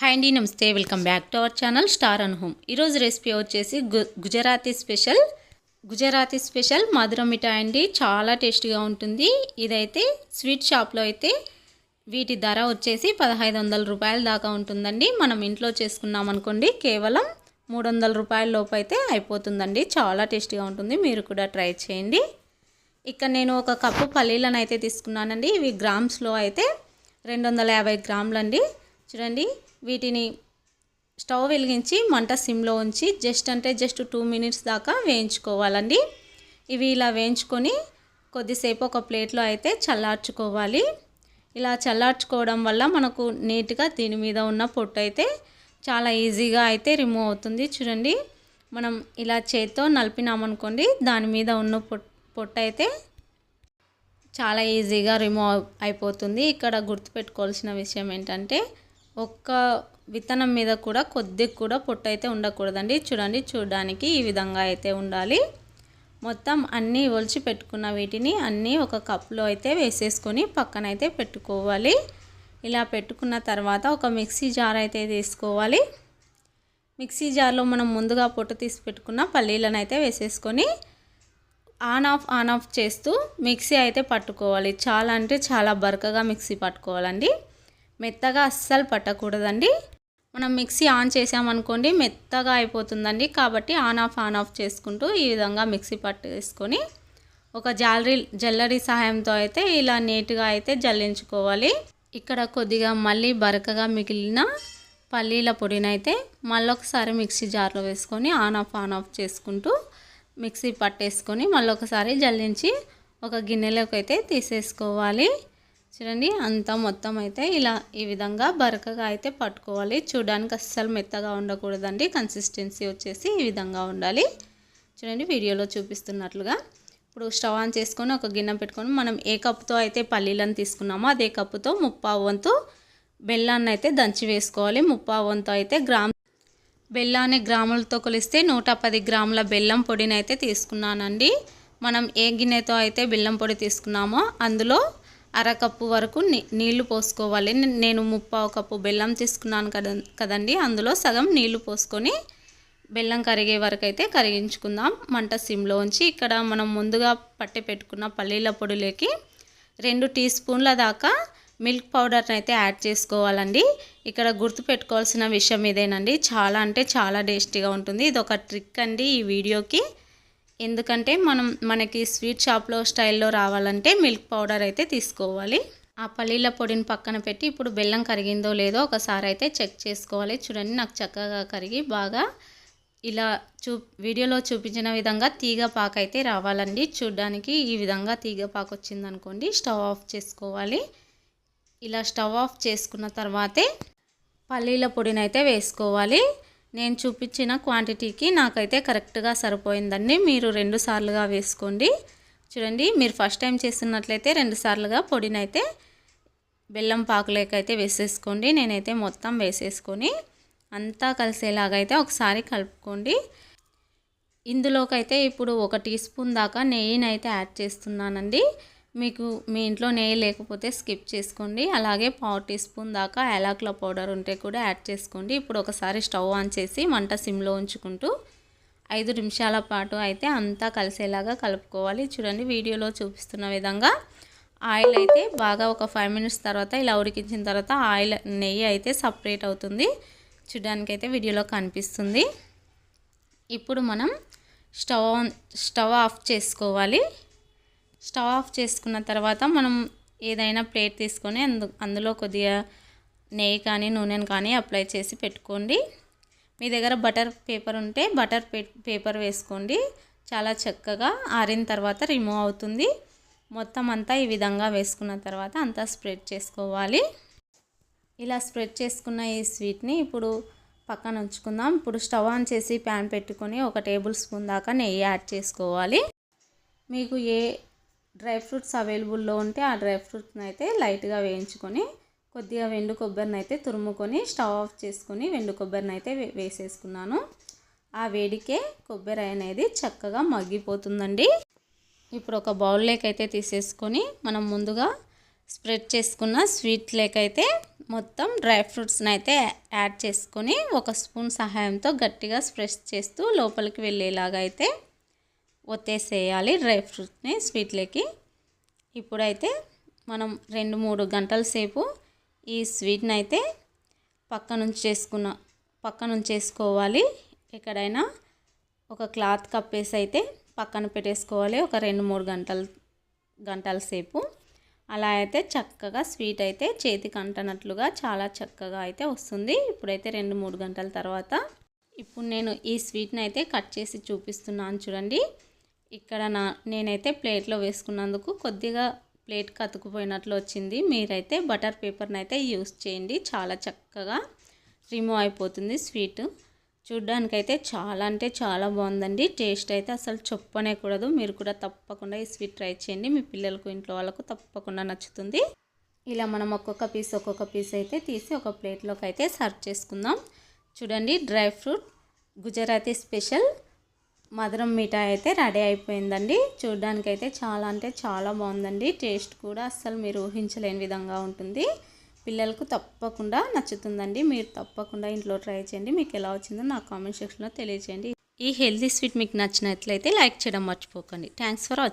Hi అండి నమస్తే. Welcome back to our channel star and home ఈరోజు రెసిపీ వచ్చేసి గు గుజరాతీ స్పెషల్ గుజరాతీ స్పెషల్ మధుర మిఠాయి అండి. చాలా టేస్టీగా ఉంటుంది. ఇదైతే స్వీట్ షాప్లో అయితే వీటి ధర వచ్చేసి పదహైదు వందల రూపాయల దాకా ఉంటుందండి. మనం ఇంట్లో చేసుకున్నాం అనుకోండి కేవలం మూడు వందల రూపాయల లోపు అయితే అయిపోతుందండి. చాలా టేస్టీగా ఉంటుంది. మీరు కూడా ట్రై చేయండి. ఇక్కడ నేను ఒక కప్పు పల్లీలను అయితే తీసుకున్నానండి. ఇవి గ్రామ్స్లో అయితే రెండు వందల యాభై గ్రాములండి. చూడండి వీటిని స్టవ్ వెలిగించి మంట సిమ్లో ఉంచి జస్ట్ అంటే జస్ట్ టూ మినిట్స్ దాకా వేయించుకోవాలండి. ఇవి ఇలా వేయించుకొని కొద్దిసేపు ఒక ప్లేట్లో అయితే చల్లార్చుకోవాలి. ఇలా చల్లార్చుకోవడం వల్ల మనకు నీట్గా దీని మీద ఉన్న పొట్టు అయితే చాలా ఈజీగా అయితే రిమూవ్ అవుతుంది. చూడండి మనం ఇలా చేత్తో నలిపినామనుకోండి దాని మీద ఉన్న పొట్టు పొట్టు అయితే చాలా ఈజీగా రిమూవ్ అయిపోతుంది. ఇక్కడ గుర్తుపెట్టుకోవాల్సిన విషయం ఏంటంటే ఒక్క విత్తనం మీద కూడా కొద్దిగా కూడా పొట్టు అయితే ఉండకూడదండి. చూడండి చూడడానికి ఈ విధంగా అయితే ఉండాలి. మొత్తం అన్నీ ఒలిచి పెట్టుకున్న వీటిని అన్నీ ఒక కప్లో అయితే వేసేసుకొని పక్కన అయితే పెట్టుకోవాలి. ఇలా పెట్టుకున్న తర్వాత ఒక మిక్సీ జార్ అయితే తీసుకోవాలి. మిక్సీ జార్లో మనం ముందుగా పొట్టు తీసి పెట్టుకున్న పల్లీలను అయితే వేసేసుకొని ఆన్ ఆఫ్ ఆన్ ఆఫ్ చేస్తూ మిక్సీ అయితే పట్టుకోవాలి. చాలా అంటే చాలా బరకగా మిక్సీ పట్టుకోవాలండి. మెత్తగా అస్సలు పట్టకూడదండి. మనం మిక్సీ ఆన్ చేసామనుకోండి మెత్తగా అయిపోతుందండి. కాబట్టి ఆన్ ఆఫ్ ఆన్ ఆఫ్ చేసుకుంటూ ఈ విధంగా మిక్సీ పట్టేసుకొని ఒక జాలరీ జల్లరీ సహాయంతో అయితే ఇలా నీట్గా అయితే జల్లించుకోవాలి. ఇక్కడ కొద్దిగా మళ్ళీ బరకగా మిగిలిన పల్లీల పొడినైతే మళ్ళొకసారి మిక్సీ జార్లో వేసుకొని ఆన్ ఆఫ్ ఆన్ ఆఫ్ చేసుకుంటూ మిక్సీ పట్టేసుకొని మళ్ళీ ఒకసారి జల్లించి ఒక గిన్నెలోకి అయితే తీసేసుకోవాలి. చూడండి అంతా మొత్తం అయితే ఇలా ఈ విధంగా బరకగా అయితే పట్టుకోవాలి. చూడడానికి అస్సలు మెత్తగా ఉండకూడదండి. కన్సిస్టెన్సీ వచ్చేసి ఈ విధంగా ఉండాలి. చూడండి వీడియోలో చూపిస్తున్నట్లుగా. ఇప్పుడు స్టవ్ ఆన్ చేసుకొని ఒక గిన్నె పెట్టుకొని మనం ఏ కప్పుతో అయితే పల్లీలను తీసుకున్నామో అదే కప్పుతో ముప్పావు వంతు బెల్లాన్ని అయితే దంచి వేసుకోవాలి. ముప్పావు వంతు అయితే గ్రామ్ బెల్లాన్ని గ్రాములతో కొలిస్తే నూట పది గ్రాముల బెల్లం పొడిని అయితే తీసుకున్నానండి. మనం ఏ గిన్నెతో అయితే బెల్లం పొడి తీసుకున్నామో అందులో అరకప్పు వరకు నీళ్ళు పోసుకోవాలి. నేను ముప్పావు కప్పు బెల్లం తీసుకున్నాను కదా కదండి. అందులో సగం నీళ్ళు పోసుకొని బెల్లం కరిగే వరకు అయితే కరిగించుకుందాం మంట సిమ్లో ఉంచి ఇక్కడ మనం ముందుగా పట్టి పెట్టుకున్న పల్లీల పొడిలోకి రెండు టీ స్పూన్ల దాకా మిల్క్ పౌడర్ని అయితే యాడ్ చేసుకోవాలండి. ఇక్కడ గుర్తుపెట్టుకోవాల్సిన విషయం ఇదేనండి. చాలా అంటే చాలా టేస్టీగా ఉంటుంది. ఇది ఒక ట్రిక్ అండి ఈ వీడియోకి. ఎందుకంటే మనం మనకి స్వీట్ షాప్లో స్టైల్లో రావాలంటే మిల్క్ పౌడర్ అయితే తీసుకోవాలి. ఆ పల్లీల పొడిని పక్కన పెట్టి ఇప్పుడు బెల్లం కరిగిందో లేదో ఒకసారి అయితే చెక్ చేసుకోవాలి. చూడండి నాకు చక్కగా కరిగి బాగా ఇలా చూ వీడియోలో చూపించిన విధంగా తీగ పాక అయితే రావాలండి. చూడ్డానికి ఈ విధంగా తీగ పాక వచ్చిందనుకోండి స్టవ్ ఆఫ్ చేసుకోవాలి. ఇలా స్టవ్ ఆఫ్ చేసుకున్న తర్వాతే పల్లీల పొడిని అయితే వేసుకోవాలి. నేను చూపించిన క్వాంటిటీకి నాకైతే కరెక్ట్గా సరిపోయిందండి. మీరు రెండు సార్లుగా వేసుకోండి. చూడండి మీరు ఫస్ట్ టైం చేస్తున్నట్లయితే రెండు సార్లుగా పొడినైతే బెల్లం పాకులేకైతే వేసేసుకోండి. నేనైతే మొత్తం వేసేసుకొని అంతా కలిసేలాగైతే ఒకసారి కలుపుకోండి. ఇందులోకైతే ఇప్పుడు ఒక టీ స్పూన్ దాకా నెయ్యిని అయితే యాడ్ చేస్తున్నానండి. మీకు మీ ఇంట్లో నెయ్యి లేకపోతే స్కిప్ చేసుకోండి. అలాగే పావు టీ స్పూన్ దాకా యాలకుల పౌడర్ ఉంటే కూడా యాడ్ చేసుకోండి. ఇప్పుడు ఒకసారి స్టవ్ ఆన్ చేసి మంట సిమ్లో ఉంచుకుంటూ ఐదు నిమిషాల పాటు అయితే అంతా కలిసేలాగా కలుపుకోవాలి. చూడండి వీడియోలో చూపిస్తున్న విధంగా ఆయిల్ అయితే బాగా ఒక ఫైవ్ మినిట్స్ తర్వాత ఇలా ఉడికించిన తర్వాత ఆయిల్ నెయ్యి అయితే సపరేట్ అవుతుంది. చూడడానికి అయితే వీడియోలో కనిపిస్తుంది. ఇప్పుడు మనం స్టవ్ స్టవ్ ఆఫ్ చేసుకోవాలి. స్టవ్ ఆఫ్ చేసుకున్న తర్వాత మనం ఏదైనా ప్లేట్ తీసుకొని అందు అందులో కొద్దిగా నెయ్యి కానీ నూనెను కానీ అప్లై చేసి పెట్టుకోండి. మీ దగ్గర బటర్ పేపర్ ఉంటే బటర్ పేపర్ వేసుకోండి. చాలా చక్కగా ఆరిన తర్వాత రిమూవ్ అవుతుంది. మొత్తం అంతా ఈ విధంగా వేసుకున్న తర్వాత అంతా స్ప్రెడ్ చేసుకోవాలి. ఇలా స్ప్రెడ్ చేసుకున్న ఈ స్వీట్ని ఇప్పుడు పక్కన ఉంచుకుందాం. ఇప్పుడు స్టవ్ ఆన్ చేసి ప్యాన్ పెట్టుకొని ఒక టేబుల్ స్పూన్ దాకా నెయ్యి యాడ్ చేసుకోవాలి. మీకు ఏ డ్రై ఫ్రూట్స్ అవైలబుల్లో ఉంటే ఆ డ్రై ఫ్రూట్స్ని అయితే లైట్గా వేయించుకొని కొద్దిగా వెండు కొబ్బరిని అయితే తురుముకొని స్టవ్ ఆఫ్ చేసుకొని వెండు కొబ్బరిని అయితే వేసేసుకున్నాను. ఆ వేడికే కొబ్బరి అనేది చక్కగా మగ్గిపోతుందండి. ఇప్పుడు ఒక బౌల్లోకి అయితే తీసేసుకొని మనం ముందుగా స్ప్రెడ్ చేసుకున్న స్వీట్ లేకైతే మొత్తం డ్రై ఫ్రూట్స్ని అయితే యాడ్ చేసుకొని ఒక స్పూన్ సహాయంతో గట్టిగా స్ప్రెష్ చేస్తూ లోపలికి వెళ్ళేలాగా అయితే ఒత్తేసేయాలి డ్రై ఫ్రూట్ని స్వీట్లోకి. ఇప్పుడైతే మనం రెండు మూడు గంటల సేపు ఈ స్వీట్ని అయితే పక్క నుంచి చేసుకున్న పక్క నుంచి వేసుకోవాలి ఎక్కడైనా ఒక క్లాత్ కప్పేసి అయితే పక్కన పెట్టేసుకోవాలి ఒక రెండు మూడు గంటల గంటల సేపు. అలా అయితే చక్కగా స్వీట్ అయితే చేతికి అంటనట్లుగా చాలా చక్కగా అయితే వస్తుంది. ఇప్పుడైతే రెండు మూడు గంటల తర్వాత ఇప్పుడు నేను ఈ స్వీట్ని అయితే కట్ చేసి చూపిస్తున్నాను చూడండి. ఇక్కడ నా నేనైతే ప్లేట్లో వేసుకున్నందుకు కొద్దిగా ప్లేట్ కతుకుపోయినట్లు వచ్చింది. మీరైతే బటర్ పేపర్ని అయితే యూస్ చేయండి. చాలా చక్కగా రిమూవ్ అయిపోతుంది స్వీట్. చూడ్డానికైతే చాలా అంటే చాలా బాగుందండి. టేస్ట్ అయితే అసలు చెప్పనే కూడదు మీరు కూడా తప్పకుండా ఈ స్వీట్ ట్రై చేయండి. మీ పిల్లలకు ఇంట్లో వాళ్ళకు తప్పకుండా నచ్చుతుంది. ఇలా మనం ఒక్కొక్క పీస్ ఒక్కొక్క పీస్ అయితే తీసి ఒక ప్లేట్లోకి అయితే సర్వ్ చేసుకుందాం. చూడండి డ్రై ఫ్రూట్ గుజరాతీ స్పెషల్. మధురం మిఠాయి అయితే రెడీ అయిపోయిందండి. చూడ్డానికైతే చాలా అంటే చాలా బాగుందండి. టేస్ట్ కూడా అస్సలు మీరు ఊహించలేని విధంగా ఉంటుంది. పిల్లలకు తప్పకుండా నచ్చుతుందండి. మీరు తప్పకుండా ఇంట్లో ట్రై చేయండి. మీకు ఎలా వచ్చిందో నా కామెంట్ సెక్షన్లో తెలియజేయండి ఈ హెల్తీ స్వీట్ మీకు నచ్చినట్లయితే లైక్ చేయడం మర్చిపోకండి. Thanks for watching